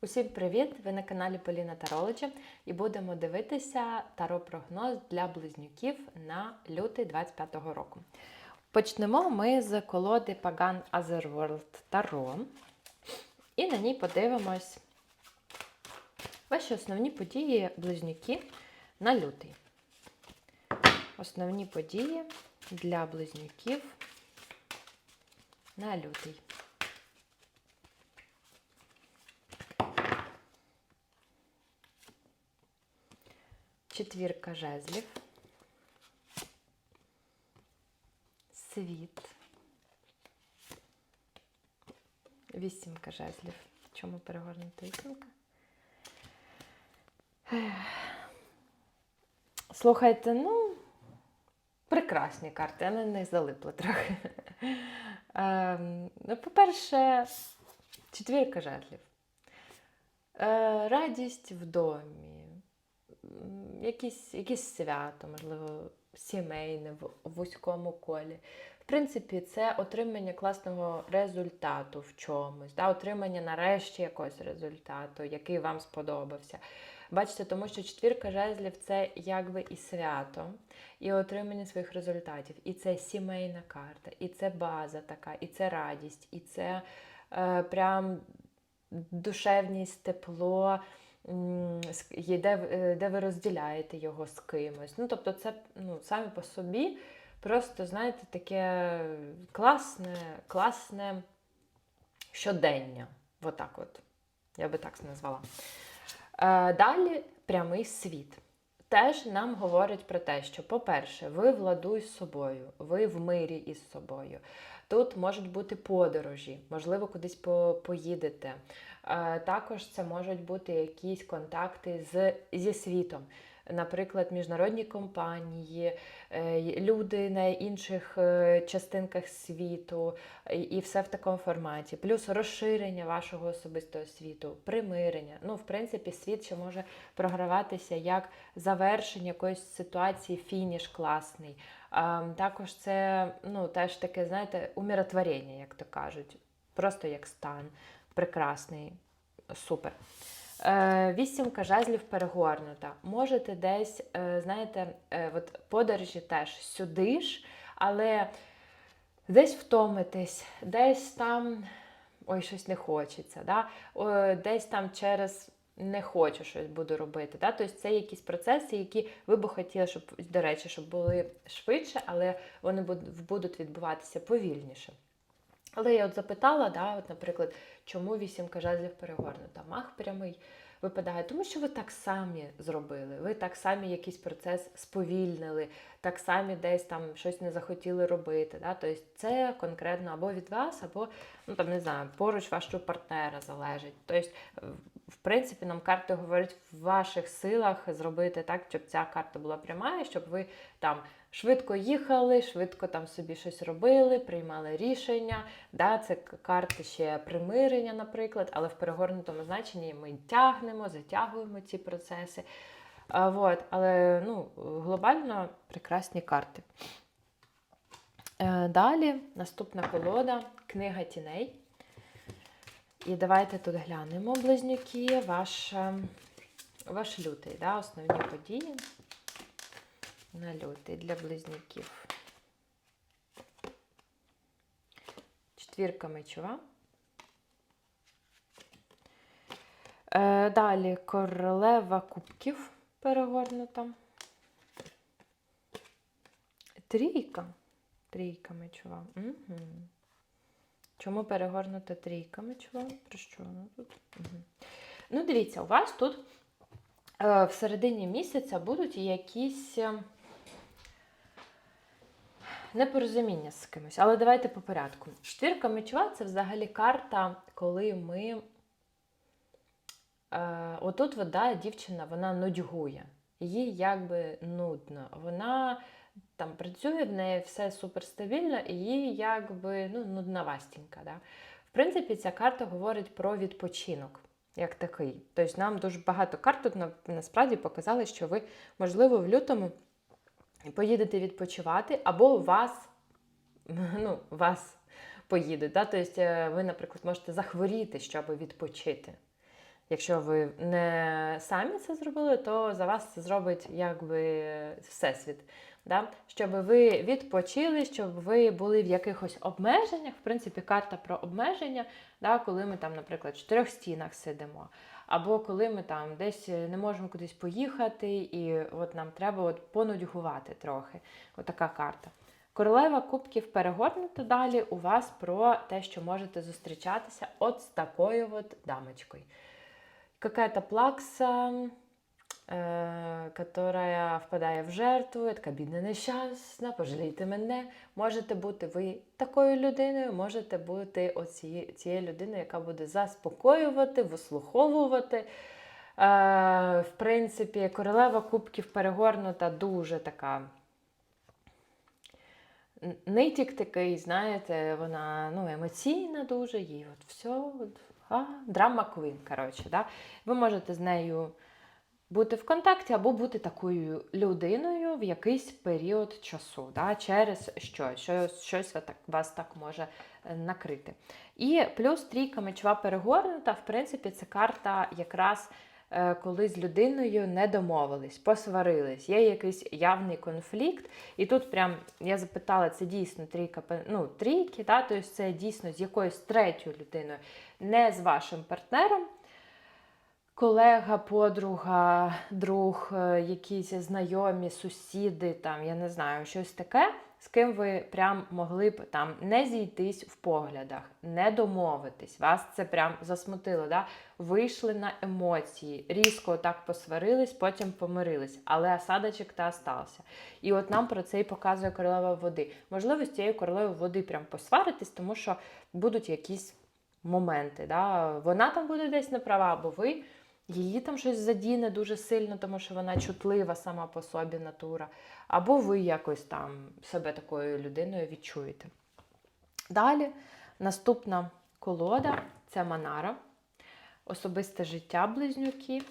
Усім привіт! Ви на каналі Поліна Таролича і будемо дивитися таро-прогноз для близнюків на лютий 25-го року. Почнемо ми з колоди Pagan Otherworld Таро. І на ній подивимось ваші основні події близнюки на лютий. Основні події для близнюків на лютий. Четвірка жезлів. Світ. Вісімка жезлів. Чому перегорнута вісімка? Слухайте, ну, прекрасні карти, на них залипла трохи. Ем, ну, по-перше, четвірка жезлів. Е, радість в домі якісь, якісь свято, можливо, сімейне в вузькому колі. В принципі, це отримання класного результату в чомусь, да? отримання нарешті якогось результату, який вам сподобався. Бачите, тому що четвірка жезлів це якби і свято, і отримання своїх результатів. І це сімейна карта, і це база така, і це радість, і це е, прям душевність, тепло, де, е, де ви розділяєте його з кимось. Ну, тобто, це ну, самі по собі просто, знаєте, таке класне, класне щодення. Отак от. Я би так назвала. Е, Далі прямий світ. Теж нам говорить про те, що, по-перше, ви владуй з собою, ви в мирі із собою. Тут можуть бути подорожі, можливо, кудись по- поїдете. Е, Також це можуть бути якісь контакти з, зі світом. Наприклад, міжнародні компанії, е, люди на інших е, частинках світу, і- все в такому форматі. Плюс розширення вашого особистого світу, примирення. Ну, в принципі, світ ще може програватися як завершення якоїсь ситуації, фініш класний. Також це ну, теж таке, знаєте, умиротворення, як то кажуть. Просто як стан. Прекрасний, супер. Е, Вісімка жезлів перегорнута. Можете десь, е, знаєте, е, от подорожі теж сюди ж, але десь втомитись, десь там ой, щось не хочеться, да? Десь там через не хочу щось буду робити. Да? Тобто це якісь процеси, які ви б хотіли, щоб, до речі, щоб були швидше, але вони будуть відбуватися повільніше. Але я от запитала, да, от, наприклад, чому вісімка жезлів перегорнута? Мах прямий випадає, тому що ви так самі зробили. Ви так самі якийсь процес сповільнили, так самі десь там щось не захотіли робити. Да? Тобто це конкретно або від вас, або ну там не знаю, поруч вашого партнера залежить. Тобто, принципі, нам карти говорять в ваших силах зробити так, щоб ця карта була пряма, і щоб ви там швидко їхали, швидко там собі щось робили, приймали рішення. Да, це карти ще примирення, наприклад, але в перегорнутому значенні ми тягнемо, затягуємо ці процеси. А, вот, але ну, глобально прекрасні карти. Е, Далі наступна колода книга тіней. І давайте тут глянемо, близнюки, ваш, ваш лютий, да, основні події на лютий для близнюків. Четвірка мечова. Е, далі королева кубків перегорнута. Трійка. Трійка мечова. Угу. Чому перегорнута трійка мечова? Про що вона тут? Угу. Ну, дивіться, у вас тут е, в середині місяця будуть якісь е, непорозуміння з кимось. Але давайте по порядку. Четвірка мечова це взагалі карта, коли ми. Е, отут вода, дівчина, вона нудьгує. Їй якби нудно. Вона там працює, в неї все суперстабільно, і їй якби ну, нудновастенька. Да? В принципі, ця карта говорить про відпочинок як такий. Тобто нам дуже багато карт тут на- насправді показали, що ви, можливо, в лютому поїдете відпочивати, або вас, ну, вас поїдуть. Да? Тобто е, ви, наприклад, можете захворіти, щоб відпочити. Якщо ви не самі це зробили, то за вас це зробить якби всесвіт. Да? Щоб ви відпочили, щоб ви були в якихось обмеженнях. В принципі, карта про обмеження, да? коли ми там, наприклад, в чотирьох стінах сидимо. Або коли ми там десь не можемо кудись поїхати, і от нам треба от понудьгувати трохи. Отака карта. Королева кубків перегорнута далі у вас про те, що можете зустрічатися от з такою от дамочкою. Какая-то плакса, е, которая впадає в жертву, така бідна нещасна, пожалійте мене. Можете бути ви такою людиною, можете бути оці, цією людиною, яка буде заспокоювати, вислуховувати. Е, в принципі, королева кубків перегорнута дуже така. Нитік такий, знаєте, вона ну, емоційна дуже, їй от все, от, а, драма квін, коротше. Да? Ви можете з нею бути в контакті або бути такою людиною в якийсь період часу, да? через щось, щось, щось вас так, може е, накрити. І плюс трійка мечова перегорнута, в принципі, це карта якраз е, коли з людиною не домовились, посварились, є якийсь явний конфлікт. І тут прям я запитала, це дійсно трійка, ну, трійки, да? тобто це дійсно з якоюсь третьою людиною, не з вашим партнером. Колега, подруга, друг, е, якісь знайомі, сусіди, там, я не знаю, щось таке, з ким ви прям могли б там не зійтись в поглядах, не домовитись. Вас це прям засмутило. Да? Вийшли на емоції, різко так посварились, потім помирились, але осадочок та остався. І от нам про це і показує королева води. Можливо, з цією королевою води прям посваритись, тому що будуть якісь моменти. Да? Вона там буде десь не права, або ви. Її там щось задіне дуже сильно, тому що вона чутлива сама по собі натура. Або ви якось там себе такою людиною відчуєте. Далі наступна колода це Манара. Особисте життя близнюки.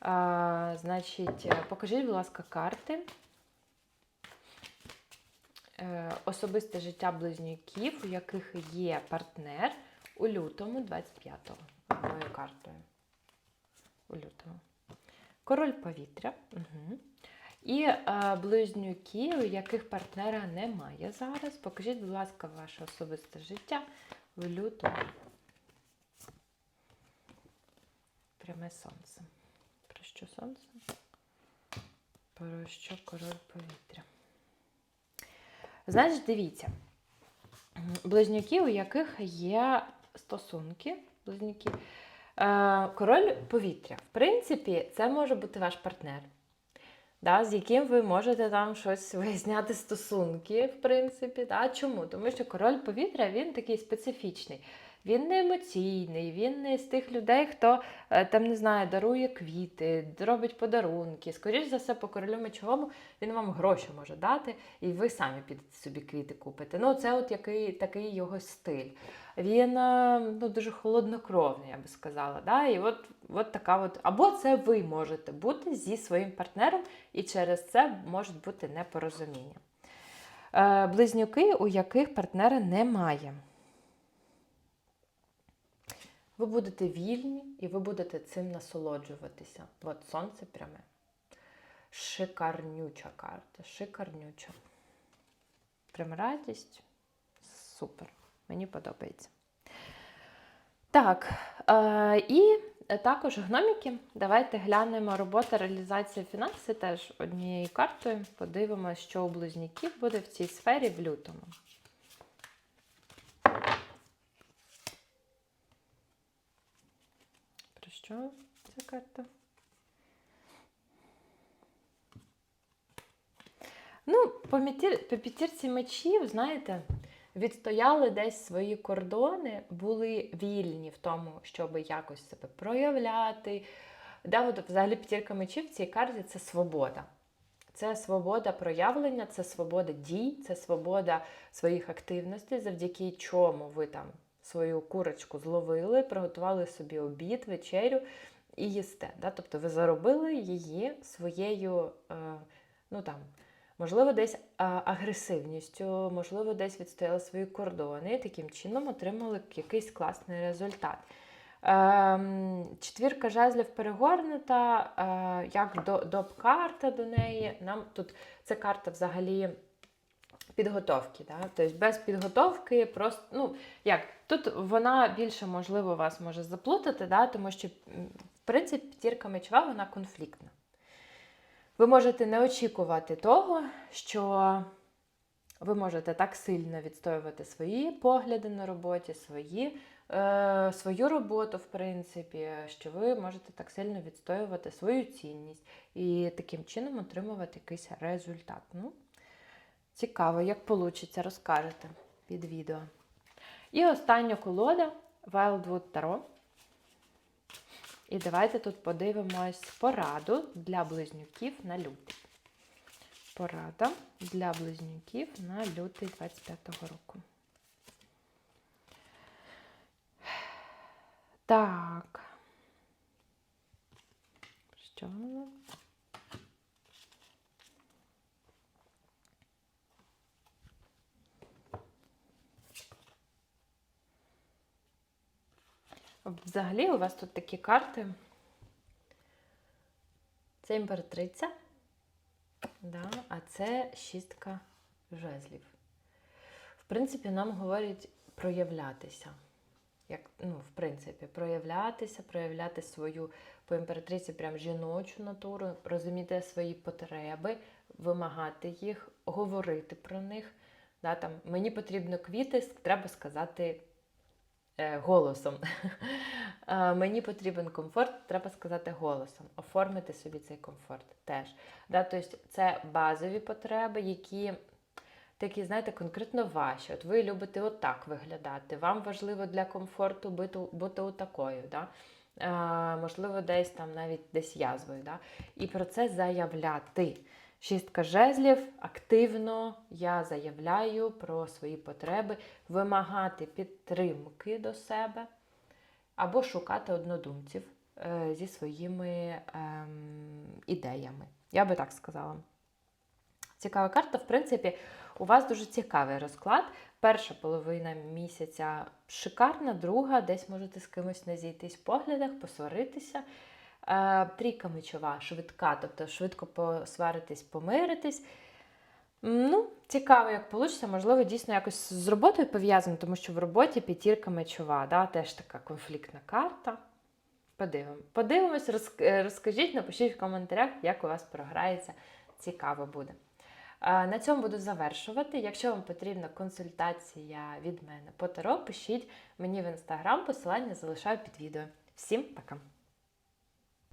А, значить, покажіть, будь ласка, карти. Е, Особисте життя близнюків, у яких є партнер у лютому 25-го. Моєю картою. У лютому. Король повітря. Угу. І е, близнюки, у яких партнера немає зараз. Покажіть, будь ласка, ваше особисте життя в лютому. Пряме сонце. Про що сонце? Про що король повітря? Значить, дивіться. Близнюки, у яких є стосунки, близнюки, Король повітря. В принципі, це може бути ваш партнер, да, з яким ви можете там щось виясняти стосунки, в принципі. Да. Чому? Тому що король повітря він такий специфічний. Він не емоційний, він не з тих людей, хто е, там не знаю, дарує квіти, робить подарунки. Скоріше за все, по королю мечовому він вам гроші може дати, і ви самі підете собі квіти купите. Ну, це от який такий його стиль. Він е, ну, дуже холоднокровний, я би сказала. Да? І от, от така от, або це ви можете бути зі своїм партнером, і через це можуть бути непорозуміння. Е, близнюки, у яких партнера немає. Ви будете вільні і ви будете цим насолоджуватися. От сонце пряме. Шикарнюча карта. Шикарнюча. Прям радість. Супер. Мені подобається. Так. Е, і також гноміки. Давайте глянемо робота, реалізація фінанси теж однією картою. Подивимося, що у близнюків буде в цій сфері в лютому. Про що ця карта? Ну, по, п'ятірці мечів, знаєте, відстояли десь свої кордони, були вільні в тому, щоб якось себе проявляти. Да, от взагалі п'ятірка мечів в цій карті це свобода. Це свобода проявлення, це свобода дій, це свобода своїх активностей, завдяки чому ви там свою курочку зловили, приготували собі обід, вечерю і їсте. Да? Тобто ви заробили її своєю, е, ну там, можливо, десь агресивністю, можливо, десь відстояли свої кордони і таким чином отримали якийсь класний результат. Ем, четвірка жезлів перегорнута, е, як до, доп-карта до неї. Нам тут це карта взагалі підготовки. Да? Тобто без підготовки просто, ну, як, тут вона більше, можливо, вас може заплутати, да? тому що, в принципі, п'ятірка мечова, вона конфліктна. Ви можете не очікувати того, що ви можете так сильно відстоювати свої погляди на роботі, свої, е, свою роботу, в принципі, що ви можете так сильно відстоювати свою цінність і таким чином отримувати якийсь результат. Ну, цікаво, як вийде, розкажете під відео. І остання колода Wildwood Tarot. І давайте тут подивимось пораду для близнюків на лютий. Порада для близнюків на лютий 25-го року. Так. Що воно? Взагалі у вас тут такі карти. Це імператриця. Да, а це шістка жезлів. В принципі, нам говорять проявлятися. Як, ну, в принципі, проявлятися, проявляти свою по імператриці прям жіночу натуру, розуміти свої потреби, вимагати їх, говорити про них. Да, там, мені потрібно квіти, треба сказати голосом. Е, Мені потрібен комфорт, треба сказати голосом. Оформити собі цей комфорт теж. Да, тобто це базові потреби, які такі, знаєте, конкретно ваші. От ви любите отак виглядати. Вам важливо для комфорту бути, бути отакою. Да? Можливо, десь там навіть десь язвою. Да? І про це заявляти. Шістка жезлів активно я заявляю про свої потреби, вимагати підтримки до себе або шукати однодумців е, зі своїми ем, ідеями. Я би так сказала. Цікава карта, в принципі, у вас дуже цікавий розклад. Перша половина місяця шикарна, друга, десь можете з кимось не зійтись в поглядах, посваритися. Е, Трійка мечова, швидка, тобто швидко посваритись, помиритись. Ну, цікаво, як вийде. Можливо, дійсно якось з роботою пов'язано, тому що в роботі п'ятірка мечова, да, теж така конфліктна карта. Подивимо. Подивимось, роз- е, розкажіть, напишіть в коментарях, як у вас програється. Цікаво буде. Е, На цьому буду завершувати. Якщо вам потрібна консультація від мене по таро, пишіть мені в інстаграм, посилання залишаю під відео. Всім пока!